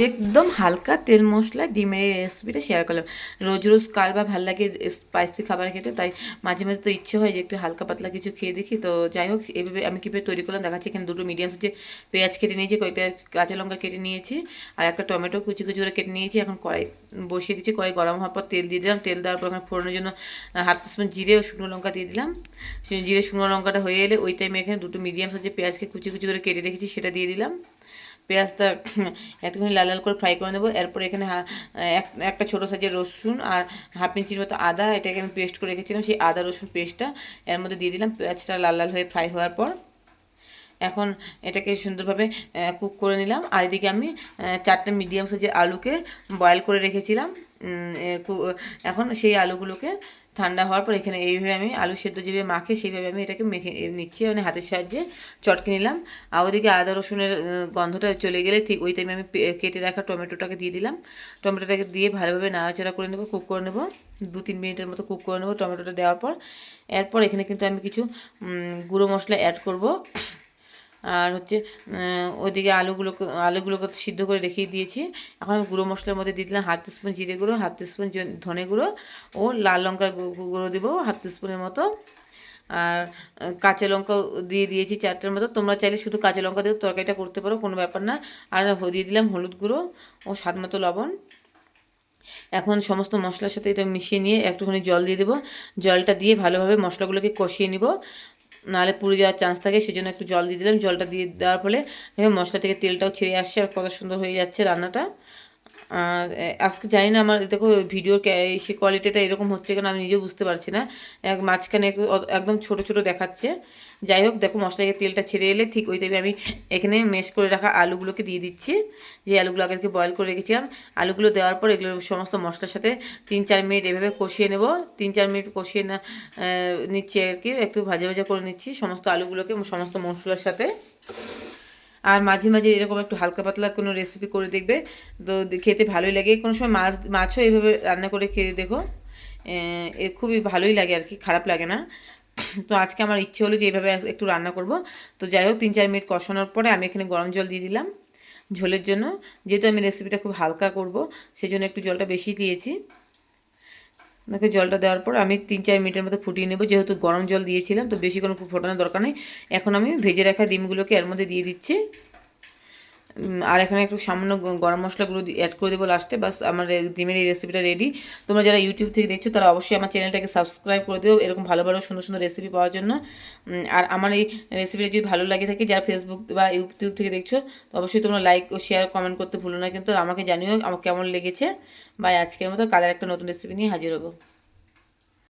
একদম হালকা তেল মশলা ডিমের রেসিপিটা শেয়ার করলাম। রোজ রোজ কার বা ভালো লাগে স্পাইসি খাবার খেতে, তাই মাঝে মাঝে তো ইচ্ছে হয় যে একটু হালকা পাতলা কিছু খেয়ে দেখি। তো যাই হোক এইভাবে আমি কীভাবে তৈরি করলাম দেখাচ্ছি। এখানে দুটো মিডিয়াম সাইজে পেঁয়াজ কেটে নিয়েছি, কয়েকটা কাঁচা লঙ্কা কেটে নিয়েছি, আর একটা টমেটো কুচি কুচি করে কেটে নিয়েছি। এখন কড়াই বসিয়ে দিচ্ছি, কড়াই গরম হওয়ার পর তেল দিয়ে দিলাম। তেল দেওয়ার পর ওখানে ফোড়নের জন্য হাফ স্পুন জিরে ও শুকনো লঙ্কা দিয়ে দিলাম। জিরে শুকনো লঙ্কাটা হয়ে এলে ওই টাইমে এখানে দুটো মিডিয়াম সাইজে পেঁয়াজকে কুচি কুচি করে কেটে রেখেছি, সেটা দিয়ে দিলাম। পেঁয়াজটা একটুখানি লাল লাল করে ফ্রাই করে নেব। এরপর এখানে একটা ছোটো সাইজের রসুন আর হাফ ইঞ্চির মতো আদা, এটাকে আমি পেস্ট করে রেখেছিলাম সেই আদা রসুন পেস্টটা এর মধ্যে দিয়ে দিলাম পেঁয়াজটা লাল লাল হয়ে ফ্রাই হওয়ার পর। এখন এটাকে সুন্দরভাবে কুক করে নিলাম। আর এদিকে আমি চারটে মিডিয়াম সাইজের আলুকে বয়েল করে রেখেছিলাম। এখন সেই আলুগুলোকে ঠান্ডা হওয়ার পর এখানে এইভাবে আমি আলু সেদ্ধ যেভাবে মাখে, সেইভাবে আমি এটাকে মেখে নিচ্ছি মানে হাতের সাহায্যে চটকে নিলাম। আর ওদিকে আদা, রসুনের গন্ধটা চলে গেলে ঠিক ওই টাইমে আমি কেটে রাখা টমেটোটাকে দিয়ে দিলাম। টমেটোটাকে দিয়ে ভালোভাবে নাড়াচাড়া করে নেব কুক করে নেব। দু তিন মিনিটের মতো কুক করে নেব টমেটোটা দেওয়ার পর। এরপর এখানে কিন্তু আমি কিছু গুঁড়ো মশলা অ্যাড করব। আর হচ্ছে ওইদিকে আলুগুলোকে আলুগুলোকে সিদ্ধ করে রেখে দিয়েছি। এখন গুঁড়ো মশলার মধ্যে দিয়ে দিলাম হাফ স্পুন জিরে গুঁড়ো, হাফ স্পুন ধনে গুঁড়ো ও লাল লঙ্কার গুঁড়ো দেবো হাফ স্পুনের মতো। আর কাঁচা লঙ্কা দিয়ে দিয়েছি চারটার মতো। তোমরা চাইলে শুধু কাঁচা লঙ্কা দিয়ে তরকারিটা করতে পারো, কোনো ব্যাপার না। আর দিয়ে দিলাম হলুদ গুঁড়ো ও স্বাদ মতো লবণ। এখন সমস্ত মশলার সাথে এটা মিশিয়ে নিয়ে একটুখানি জল দিয়ে দেবো। জলটা দিয়ে ভালোভাবে মশলাগুলোকে কষিয়ে নিব। নাহলে পুড়ে যাওয়ার চান্স থাকে সেই জন্য একটু জল দিয়ে দিলাম। জলটা দিয়ে দেওয়ার ফলে মশলা থেকে তেলটাও ছেড়ে আসছে আর কত সুন্দর হয়ে যাচ্ছে রান্নাটা। আর আজকে জানি না আমার, দেখো, ভিডিওর সে কোয়ালিটিটা এরকম হচ্ছে কেন আমি নিজেও বুঝতে পারছি না। মাঝখানে একদম ছোট ছোট দেখাচ্ছে। যাই হোক, দেখো মশলা তেলটা ছেড়ে এলে ঠিক ওই টাইমে আমি এখানে মেশ করে রাখা আলুগুলোকে দিয়ে দিচ্ছি। যে আলুগুলো আগে থেকে বয়েল করে রেখেছিলাম, আলুগুলো দেওয়ার পর এগুলো সমস্ত মশলার সাথে তিন চার মিনিট এভাবে কষিয়ে নেব। তিন চার মিনিট কষিয়ে না নিচ্ছি আর কি, একটু ভাজা ভাজা করে নিচ্ছি সমস্ত আলুগুলোকে, সমস্ত মশলার সাথে। আর মাঝে মাঝে এরকম একটু হালকা পাতলা কোনো রেসিপি করে দেখবে। তো খেতে ভালোই লাগে। কোনো সময় মাছ মাছও এইভাবে রান্না করে খেয়ে দেখো। এ, খুবই ভালোই লাগে আর কি খারাপ লাগে না। তো আজকে আমার ইচ্ছে হলো যে এইভাবে একটু রান্না করব। তো যাই হোক তিন চার মিনিট কষানোর পরে আমি এখানে গরম জল দিয়ে দিলাম ঝোলের জন্য। যেহেতু আমি রেসিপিটা খুব হালকা করব সেই জন্য একটু জলটা বেশি দিয়েছি। দেখো জলটা দেওয়ার পর আমি তিন চার মিনিটের মতো ফুটিয়ে নেব। যেহেতু গরম জল দিয়েছিলাম, তো বেশি কোনো ফোটানোর দরকার নেই। এখন আমি ভেজে রাখা ডিমগুলোকে এর মধ্যে দিয়ে দিচ্ছি। আর এখানে একটু সামান্য গরম মশলাগুলো অ্যাড করে দেবো লাস্টে বাস আমার ডিমের এই রেসিপিটা রেডি তোমরা যারা ইউটিউব থেকে দেখছ, তারা অবশ্যই আমার চ্যানেলটাকে সাবস্ক্রাইব করে দিও। এরকম ভালো ভালো সুন্দর সুন্দর রেসিপি পাওয়ার জন্য। আর আমার এই রেসিপিটা যদি ভালো লাগে থাকে, যারা ফেসবুক বা ইউটিউব থেকে দেখছ, তো অবশ্যই তোমরা লাইক ও শেয়ার কমেন্ট করতে ভুলো না কিন্তু আমাকে জানিও আমার কেমন লেগেছে। বা আজকের মতো। কালার একটা নতুন রেসিপি নিয়ে হাজির হব।